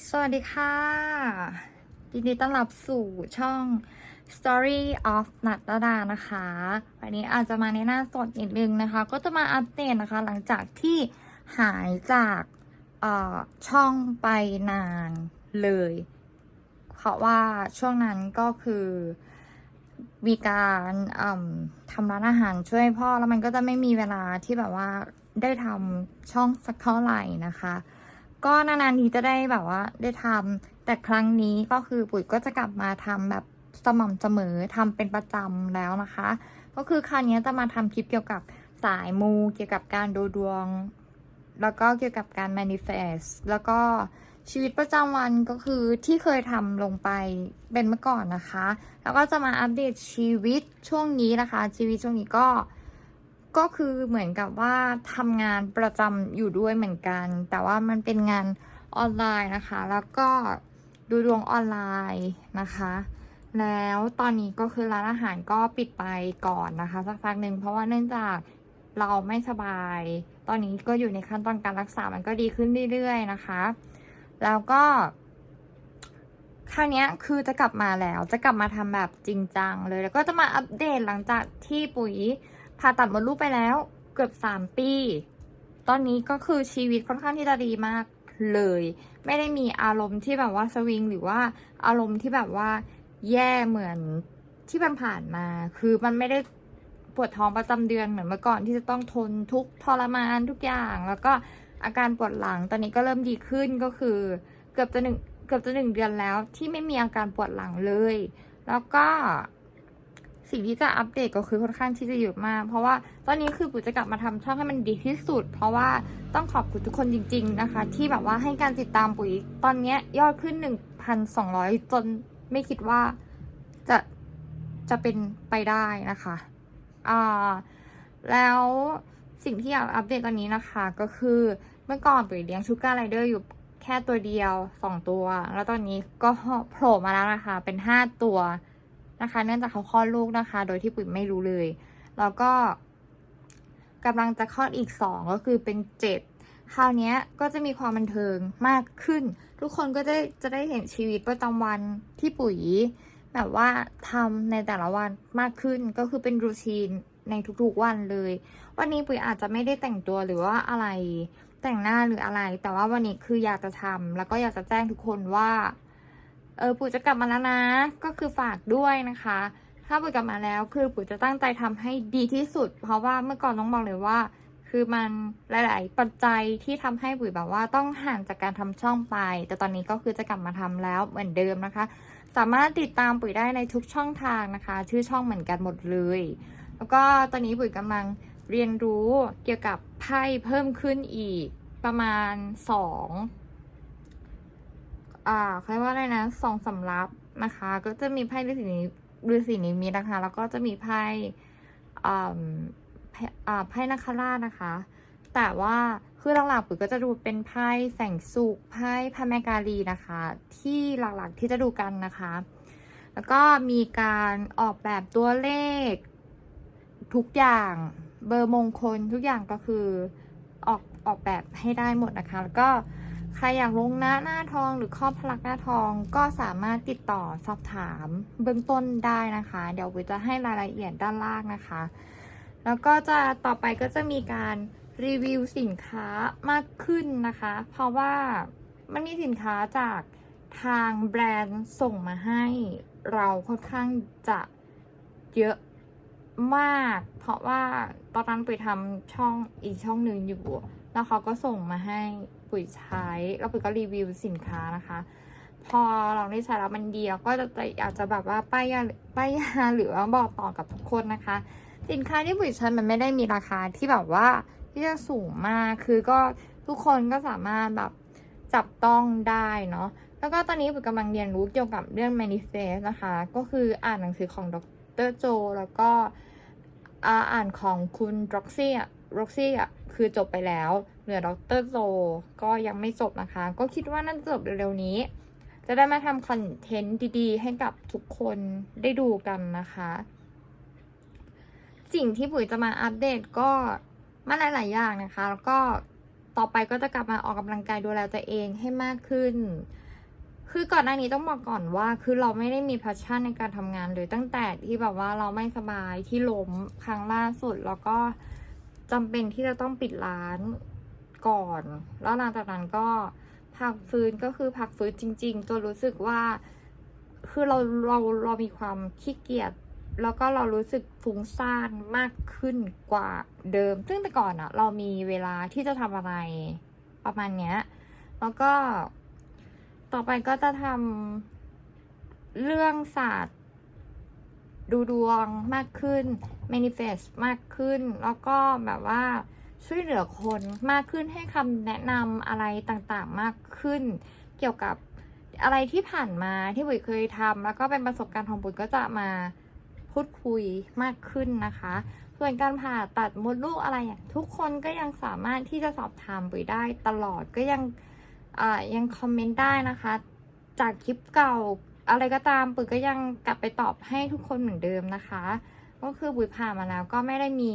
สวัสดีค่ะยินดีต้อนรับสู่ช่อง Story of นัตรดานะคะ วันนี้อาจจะมาในหน้าสดนิดนึงนะคะ ก็จะมาอัปเดตนะคะ หลังจากที่หายจากเอ่อช่องไปนานเลย เพราะว่าช่วงนั้นก็คือมีการทำร้านอาหารช่วยพ่อแล้วมันก็จะไม่มีเวลาที่แบบว่าได้ทำช่องสักเท่าไหร่นะคะ ก็นานๆทีจะได้แบบว่าได้ทำแต่ครั้งนี้ก็คือปุ๋ยก็จะกลับมาทำแบบสม่ำเสมอทำเป็นประจำแล้วนะคะ ก็คือคราวนี้จะมาทำคลิปเกี่ยวกับสายมู เกี่ยวกับการดูดวง แล้วก็เกี่ยวกับการ manifest แล้วก็ชีวิตประจำวันก็คือที่เคยทำลงไปเป็นเมื่อก่อนนะคะ แล้วก็จะมาอัปเดตชีวิตช่วงนี้นะคะ ชีวิตช่วงนี้ก็ ก็คือเหมือนกับว่าทำงานประจำอยู่ด้วยเหมือนกัน แต่ว่ามันเป็นงานออนไลน์นะคะ แล้วก็ดูดวงออนไลน์นะคะ แล้วตอนนี้ก็คือร้านอาหารก็ปิดไปก่อนนะคะ สักพักหนึ่งเพราะว่าเนื่องจากเราไม่สบาย ตอนนี้ก็อยู่ในขั้นตอนการรักษา มันก็ดีขึ้นเรื่อยๆนะคะ แล้วก็คราวนี้คือจะกลับมาแล้ว จะกลับมาทำแบบจริงจังเลย แล้วก็จะมาอัปเดตหลังจากที่ปุ๋ย ผ่าตัดมดลูกไปแล้วเกือบสามปี ตอนนี้ก็คือชีวิตค่อนข้างที่จะดีมากเลย ไม่ได้มีอารมณ์ที่แบบว่าสวิงหรือว่าอารมณ์ที่แบบว่าแย่เหมือนที่มันผ่านมา คือมันไม่ได้ปวดท้องประจำเดือนเหมือนเมื่อก่อนที่จะต้องทนทุกทรมานทุกอย่าง แล้วก็อาการปวดหลังตอนนี้ก็เริ่มดีขึ้นก็คือเกือบจะหนึ่งเกือบจะหนึ่งเดือนแล้วที่ไม่มีอาการปวดหลังเลย แล้วก็ สิ่งที่จะอัปเดตก็คือค่อนข้างที่จะเยอะมาก เพราะว่าตอนนี้คือปุ๋ยจะกลับมาทำช่องให้มันดีที่สุด เพราะว่าต้องขอบคุณทุกคนจริง ๆนะคะ ที่แบบว่าให้การติดตามปุ๋ยตอนนี้ยอดขึ้น 1,200 จนไม่คิดว่าจะจะเป็นไปได้นะคะอ่าแล้วสิ่งที่อยากอัปเดตตอนนี้นะคะก็คือเมื่อก่อนปุ๋ยเลี้ยงชูการ์ไรเดอร์อยู่แค่ตัวเดียวสองตัว แล้วตอนนี้ก็โผล่มาแล้วนะคะ เป็นห้าตัว นะคะ เนื่องจากเขาคลอดลูกนะคะ โดยที่ปุ๋ยไม่รู้เลย แล้วก็กำลังจะคลอดอีกสองก็คือเป็นเจ็ดคราวนี้ก็จะมีความบันเทิงมากขึ้น ทุกคนก็จะจะได้เห็นชีวิตประจำวันที่ปุ๋ย แบบว่าทำในแต่ละวันมากขึ้นก็คือเป็นรูทีนในทุกๆวันเลย วันนี้ปุ๋ยอาจจะไม่ได้แต่งตัวหรือว่าอะไรแต่งหน้าหรืออะไร แต่ว่าวันนี้คืออยากจะทำแล้วก็อยากจะแจ้งทุกคนว่า เออปุ๋ยจะกลับมาแล้วนะ ก็คือฝากด้วยนะคะ ถ้าปุ๋ยกลับมาแล้วคือปุ๋ยจะตั้งใจทำให้ดีที่สุด เพราะว่าเมื่อก่อนต้องบอกเลยว่า คือมันหลาย ๆ ปัจจัยที่ทำให้ปุ๋ยแบบว่าต้องห่างจากการทำช่องไป แต่ตอนนี้ก็คือจะกลับมาทำแล้วเหมือนเดิมนะคะ สามารถติดตามปุ๋ยได้ในทุกช่องทางนะคะ ชื่อช่องเหมือนกันหมดเลย แล้วก็ตอนนี้ปุ๋ยกำลังเรียนรู้เกี่ยวกับไพ่เพิ่มขึ้นอีกประมาณส อ่าเขาเรียกว่าอะไรนะสองสำรับนะคะ ก็จะมีไพ่ฤาษีนิฤาษีนิมิตนะคะ แล้วก็จะมีไพ่อ่าไพ่อ่าไพ่นักคราชนะคะ แต่ว่าคือหลักๆปุ๋ยก็จะดูเป็นไพ่แสงสุขไพ่พระแมการีนะคะ ที่หลักๆที่จะดูกันนะคะ แล้วก็มีการออกแบบตัวเลข ทุกอย่างเบอร์มงคลทุกอย่างก็คือออกออกแบบให้ได้หมดนะคะ แล้วก็ ใครอยากลงหน้าหน้าทองหรือครอบพลักหน้าทองก็สามารถติดต่อสอบถามเบื้องต้นได้นะคะ เดี๋ยววิจะให้รายละเอียดด้านล่างนะคะ แล้วก็จะต่อไปก็จะมีการรีวิวสินค้ามากขึ้นนะคะ เพราะว่ามันมีสินค้าจากทางแบรนด์ส่งมาให้เราค่อนข้างจะเยอะมาก เพราะว่าตอนนั้นปุ๋ยทำช่องอีกช่องหนึ่งอยู่ แล้วเขาก็ส่งมาให้ ปุ๋ยใช้แล้วปุ๋ยก็รีวิวสินค้านะคะ พอเราได้ใช้แล้วมันดีเราก็จะอยากจะแบบว่าป้ายยาป้ายยาหรือว่าบอกต่อกับทุกคนนะคะ สินค้าที่ปุ๋ยใช้มันไม่ได้มีราคาที่แบบว่าที่จะสูงมากคือก็ทุกคนก็สามารถแบบจับต้องได้เนาะแล้วก็ตอนนี้ปุ๋ยกำลังเรียนรู้เกี่ยวกับเรื่อง manifest นะคะ ก็คืออ่านหนังสือของดรโจ แล้วก็อ่าอ่านของคุณร็อกซี่อะร็อกซี่อะคือจบไปแล้ว เหลือดรโจก็ยังไม่จบนะคะ ก็คิดว่าน่าจะจบเร็วๆนี้ จะได้มาทำคอนเทนต์ดีๆ ให้กับทุกคนได้ดูกันนะคะ สิ่งที่ปุ๋ยจะมาอัปเดตก็มาหลายๆอย่างนะคะ แล้วก็ต่อไปก็จะกลับมาออกกำลังกายดูแลตัวเองให้มากขึ้น คือก่อนหน้านี้ต้องบอกก่อนว่า คือเราไม่ได้มีแพชชั่นในการทำงานเลยตั้งแต่ที่แบบว่าเราไม่สบายที่ล้มครั้งล่าสุด แล้วก็จำเป็นที่จะต้องปิดร้าน ก่อน แล้วหลังจากนั้นก็พักฟื้นก็คือพักฟื้นจริง ๆ จนรู้สึกว่า คือเราเราเรามีความขี้เกียจแล้วก็เรารู้สึกฟุ้งซ่านมากขึ้นกว่าเดิม ซึ่งแต่ก่อนอะเรามีเวลาที่จะทำอะไรประมาณเนี้ย แล้วก็ต่อไปก็จะทำเรื่องศาสตร์ ดูดวงมากขึ้น manifest มากขึ้น แล้วก็แบบว่า ช่วยเหลือคนมากขึ้นให้คำแนะนำอะไรต่างๆมากขึ้น เกี่ยวกับอะไรที่ผ่านมาที่บุ๋ยเคยทำแล้วก็เป็นประสบการณ์ของบุ๋ยก็จะมาพูดคุยมากขึ้นนะคะ ส่วนการผ่าตัดมดลูกอะไรทุกคนก็ยังสามารถที่จะสอบถามบุ๋ยได้ตลอดก็ยังยังคอมเมนต์ได้นะคะ จากคลิปเก่าอะไรก็ตามปุ๋ยก็ยังกลับไปตอบให้ทุกคนเหมือนเดิมนะคะ ก็คือบุ๋ยผ่ามาแล้วก็ไม่ได้มี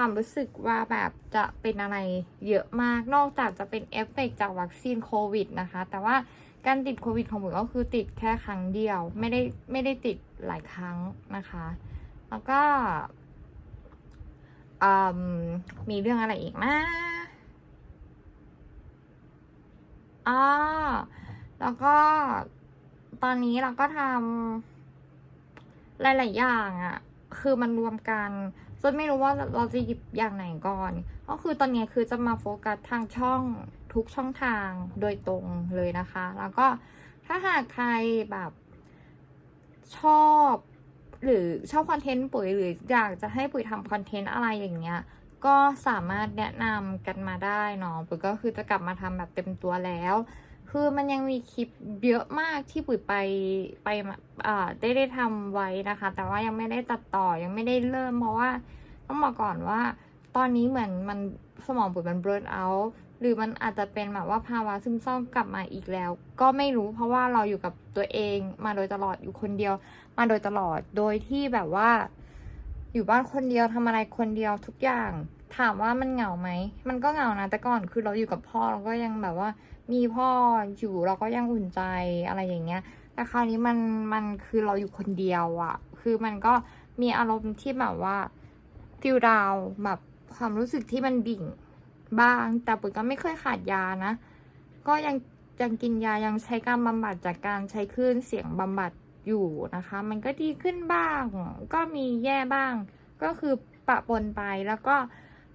ความรู้สึกว่าแบบจะเป็นอะไรเยอะมากนอกจากจะเป็นเอฟเฟกต์จากวัคซีนโควิดนะคะ แต่ว่าการติดโควิดของบุ๋ยก็คือติดแค่ครั้งเดียว ไม่ได้ไม่ได้ติดหลายครั้งนะคะ แล้วก็มมีเรื่องอะไรอีกนะอ่าแล้วก็ตอนนี้เราก็ทำหลาย ๆ อย่างอะ่ะ คือมันรวมกัน จนไม่รู้ว่าเราจะหยิบอย่างไหนก่อน ก็คือตอนนี้คือจะมาโฟกัสทางช่องทุกช่องทางโดยตรงเลยนะคะ แล้วก็ถ้าหากใครแบบชอบ หรือชอบคอนเทนต์ปุ๋ยหรืออยากจะให้ปุ๋ยทำคอนเทนต์อะไรอย่างเงี้ย ก็สามารถแนะนำกันมาได้เนาะปุ๋ยก็คือจะกลับมาทำแบบเต็มตัวแล้ว คือมันยังมีคลิปเยอะมากที่ปุ๋ยไปไปอ่าได้ได้ทำไว้นะคะ แต่ว่ายังไม่ได้ตัดต่อยังไม่ได้เริ่มเพราะว่าต้องบอกก่อนว่า ตอนนี้เหมือนมันสมองปุ๋ยมันเบิร์นเอาหรือมันอาจจะเป็นแบบว่าภาวะซึมเศร้ากลับมาอีกแล้ว ก็ไม่รู้เพราะว่าเราอยู่กับตัวเองมาโดยตลอดอยู่คนเดียว มาโดยตลอดโดยที่แบบว่า อยู่บ้านคนเดียวทำอะไรคนเดียวทุกอย่าง ถามว่ามันเหงาไหม มันก็เหงานะ แต่ก่อนคือเราอยู่กับพ่อเราก็ยังแบบว่า มีพ่ออยู่เราก็ยังอุ่นใจอะไรอย่างเงี้ย แต่คราวนี้มันมันคือเราอยู่คนเดียวอะคือมันก็มีอารมณ์ที่แบบว่าฟิลดาวแบบความรู้สึกที่มันดิ่งบ้าง แต่ปุ๋ยก็ไม่เคยขาดยานะ ก็ยังยังกินยายังใช้การบำบัดจากการใช้คลื่นเสียงบำบัดอยู่นะคะ มันก็ดีขึ้นบ้าง ก็มีแย่บ้าง ก็คือปะปนไปแล้วก็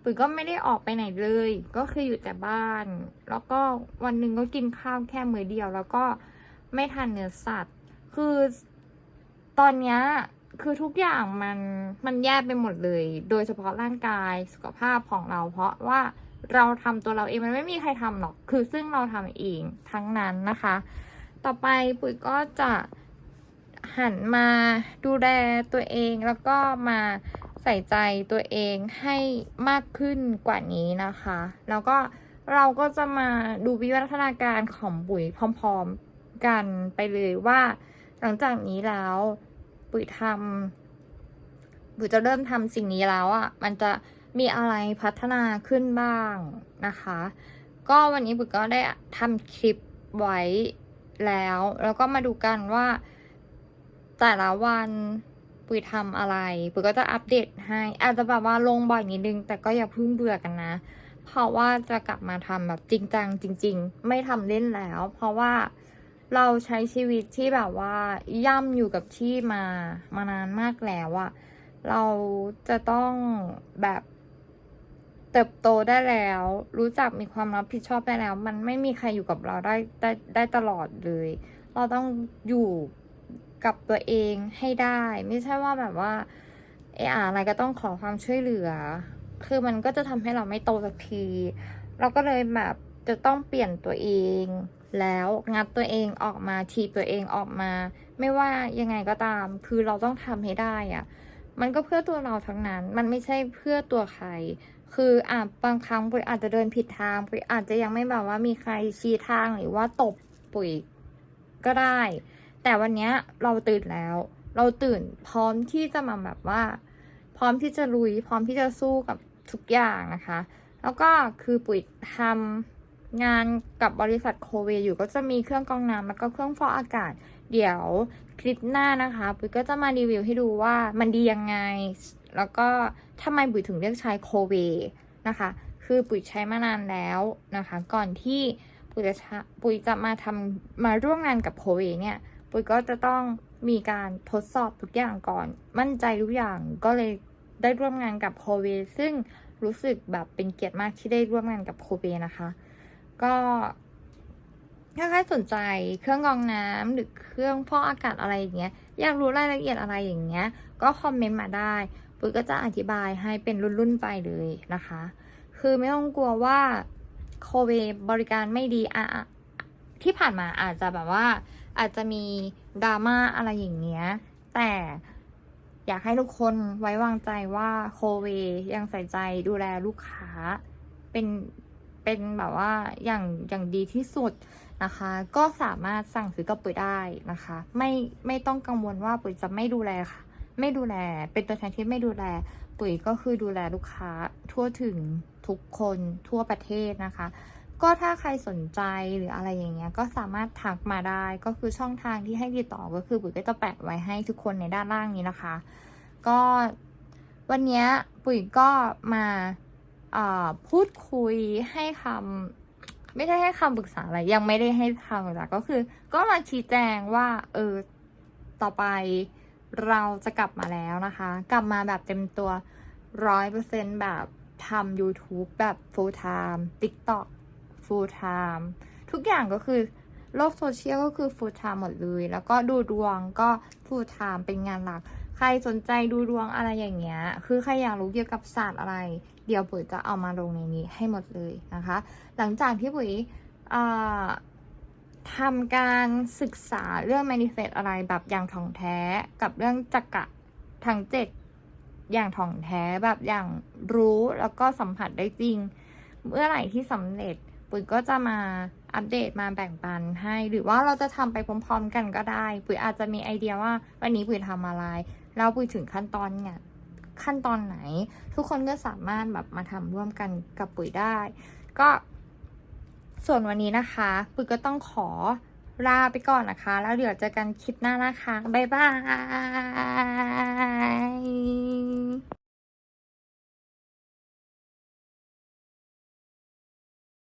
ปุ๋ยก็ไม่ได้ออกไปไหนเลย ก็คืออยู่แต่บ้าน แล้วก็วันหนึ่งก็กินข้าวแค่มื้อเดียว แล้วก็ไม่ทานเนื้อสัตว์ คือตอนนี้คือทุกอย่างมันมันแย่ไปหมดเลย โดยเฉพาะร่างกายสุขภาพของเรา เพราะว่าเราทำตัวเราเองมันไม่มีใครทำหรอก คือซึ่งเราทำเองทั้งนั้นนะคะ ต่อไปปุ๋ยก็จะหันมาดูแลตัวเองแล้วก็มา ใส่ใจตัวเองให้มากขึ้นกว่านี้นะคะ แล้วก็เราก็จะมาดูวิวัฒนาการของปุ๋ยพร้อมๆกันไปเลยว่า หลังจากนี้แล้วปุ๋ยทำปุ๋ยจะเริ่มทำสิ่งนี้แล้วอะ่ะมันจะมีอะไรพัฒนาขึ้นบ้างนะคะ ก็วันนี้ปุ๋ยก็ได้ทำคลิปไว้แล้ว แล้วก็มาดูกันว่าแต่ละวัน ปุ๋ยทำอะไร ปุ๋ยก็จะอัปเดตให้ อาจจะแบบว่าลงบ่อยนิดนึง แต่ก็อย่าเพิ่งเบื่อกันนะ เพราะว่าจะกลับมาทำแบบจริงจังจริง ๆ ไม่ทำเล่นแล้ว เพราะว่าเราใช้ชีวิตที่แบบว่าย่ำอยู่กับที่มามานานมากแล้วอะเราจะต้องแบบเติบโตได้แล้ว รู้จักมีความรับผิดชอบได้แล้ว มันไม่มีใครอยู่กับเราได้ได้ได้ตลอดเลย เราต้องอยู่ กับตัวเองให้ได้ ไม่ใช่ว่าแบบว่าเอออะไรก็ต้องขอความช่วยเหลือ คือมันก็จะทำให้เราไม่โตสักที เราก็เลยแบบจะต้องเปลี่ยนตัวเอง แล้วงัดตัวเองออกมาทีตัวเองออกมา ไม่ว่ายังไงก็ตาม คือเราต้องทำให้ได้อะมันก็เพื่อตัวเราทั้งนั้น มันไม่ใช่เพื่อตัวใคร คืออะบางครั้งปุ๋ยอาจจะเดินผิดทางปุ๋ยอาจจะยังไม่แบบว่ามีใครชี้ทางหรือว่าตบปุ๋ยก็ได้ แต่วันเนี้ยเราตื่นแล้ว เราตื่นพร้อมที่จะมาแบบว่า พร้อมที่จะลุย พร้อมที่จะสู้กับทุกอย่างนะคะ แล้วก็คือปุ๋ยทำงานกับบริษัทโคเวอยู่ก็จะมีเครื่องกรองน้ำแล้วก็เครื่องฟอกอากาศ เดี๋ยวคลิปหน้านะคะ ปุ๋ยก็จะมารีวิวให้ดูว่ามันดียังไง แล้วก็ทำไมปุ๋ยถึงเลือกใช้โคเวนะคะ คือปุ๋ยใช้มานานแล้วนะคะ ก่อนที่ปุ๋ยจะปุ๋ยจะมาทำมาร่วมงานกับโคเวเนี่ย ปุ๋ยก็จะต้องมีการทดสอบทุกอย่างก่อน มั่นใจทุกอย่างก็เลยได้ร่วมงานกับโคเวซึ่งรู้สึกแบบเป็นเกียรติมากที่ได้ร่วมงานกับโคเวนะคะ ก็ถ้าใครสนใจเครื่องกรองน้ำหรือเครื่องฟอกอากาศอะไรอย่างเงี้ยอยากรู้รายละเอียดอะไรอย่างเงี้ย ก็คอมเมนต์มาได้ปุ๋ยก็จะอธิบายให้เป็นรุ่นๆไปเลยนะคะ คือไม่ต้องกลัวว่าโคเวบริการไม่ดีอะอะที่ผ่านมาอาจจะแบบว่า อาจจะมีดราม่าอะไรอย่างเงี้ย แต่อยากให้ทุกคนไว้วางใจว่าโคเวยังใส่ใจดูแลลูกค้า เป็นเป็นแบบว่าอย่างอย่างดีที่สุดนะคะ ก็สามารถสั่งซื้อกับปุ๋ยได้นะคะ ไม่ไม่ต้องกังวลว่าปุ๋ยจะไม่ดูแลค่ะ ไม่ดูแล เป็นตัวแทนที่ไม่ดูแล ปุ๋ยก็คือดูแลลูกค้าทั่วถึงทุกคนทั่วประเทศนะคะ ก็ถ้าใครสนใจหรืออะไรอย่างเงี้ยก็สามารถทักมาได้ก็คือช่องทางที่ให้ติดต่อก็คือปุ๋ยก็จะแปะไว้ให้ทุกคนในด้านล่างนี้นะคะ ก็วันเนี้ยปุ๋ยก็มาอ่าพูดคุยให้คำไม่ได้ให้คำปรึกษาอะไร ยังไม่ได้ให้คำปรึกษาก็คือ ก็มาชี้แจงว่าเออต่อไปเราจะกลับมาแล้วนะคะ กลับมาแบบเต็มตัวร้อยเปอร์เซ็นแบบทำ YouTube แบบ full time TikTok full time ทุกอย่างก็คือโลกโซเชียลก็คือ full time หมดเลย แล้วก็ดูดวงก็ full time เป็นงานหลัก ใครสนใจดูดวงอะไรอย่างเงี้ย คือใครอยากรู้เกี่ยวกับศาสตร์อะไร เดี๋ยวปุ๋ยจะเอามาลงในนี้ให้หมดเลยนะคะ หลังจากที่ปุ๋ยทำการศึกษาเรื่อง manifest อะไรแบบอย่างถ่องแท้กับเรื่องจักระทั้งเจ็ดอย่างถ่องแท้แบบอย่างรู้แล้วก็สัมผัสได้จริง เมื่อไหร่ที่สำเร็จ ปุ๋ยก็จะมาอัปเดตมาแบ่งปันให้ หรือว่าเราจะทำไปพร้อม ๆ กันก็ได้ ปุ๋ยอาจจะมีไอเดียว่า วันนี้ปุ๋ยทำอะไร แล้วปุ๋ยถึงขั้นตอนเนี่ยขั้นตอนไหน ทุกคนก็สามารถแบบมาทำร่วมกันกับปุ๋ยได้ ก็ส่วนวันนี้นะคะ ปุ๋ยก็ต้องขอลาไปก่อนนะคะ แล้วเดี๋ยวเจอกันคลิปหน้านะคะ บ๊ายบาย